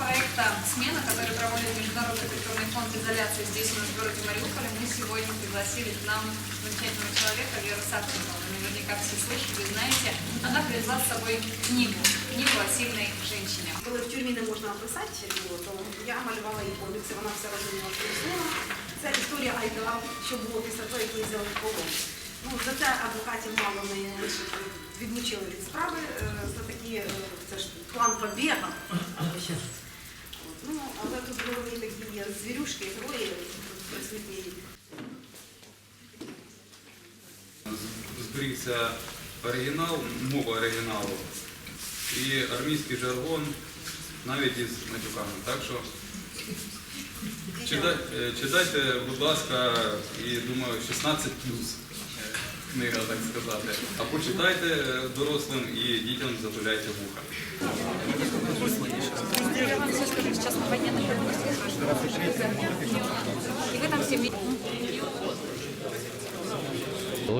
проекта «Смена», который проводит Международный культурный фонд изоляции здесь, у нас в городе Мариуполе, мы сегодня пригласили к нам замечательного человека Веру Саткину. Вы наверняка все слышали, знаете. Она привезла с собой книгу, книгу о сильной женщине. Было в тюрьме не можно писати, то я малювала ее комікси, она все розуміла, що рисула. Це история, Айдала, що було після того, як ми взяли колон. Ну, за це адвокатів мало не відмучили від справи, за такі, це ж план побіга. Ну, але тут головні такі є звірюшки, герої присутні. зберігся оригінал, мова оригіналу і армійський жаргон навіть із матюками. Так що е, читайте, будь ласка, і думаю, 16 плюс книга, так сказати. А почитайте е, дорослим і дітям затуляйте вуха.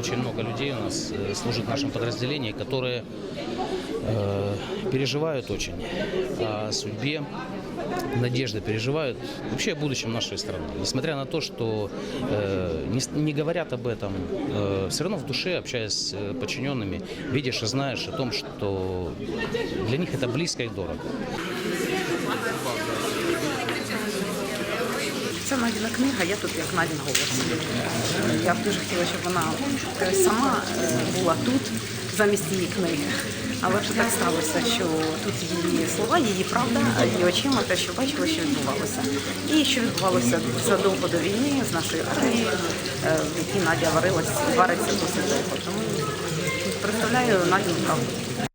Очень много людей у нас э, служит в нашем подразделении, которые э, переживают очень о судьбе, надежды переживают вообще о будущем нашей страны. Несмотря на то, что э, не, не говорят об этом, э, все равно в душе, общаясь с э, подчиненными, видишь и знаешь о том, что для них это близко и дорого. Це Надіна книга, я тут як Надін голос. Я б дуже хотіла, щоб вона сама е, була тут замість її книги. Але вже так сталося, що тут її слова, її правда, її очима, те, що бачила, що відбувалося. І що відбувалося задовго до війни з нашою армією, е, в якій Надя варилась, вариться досить довго. Тому представляю Надіну правду.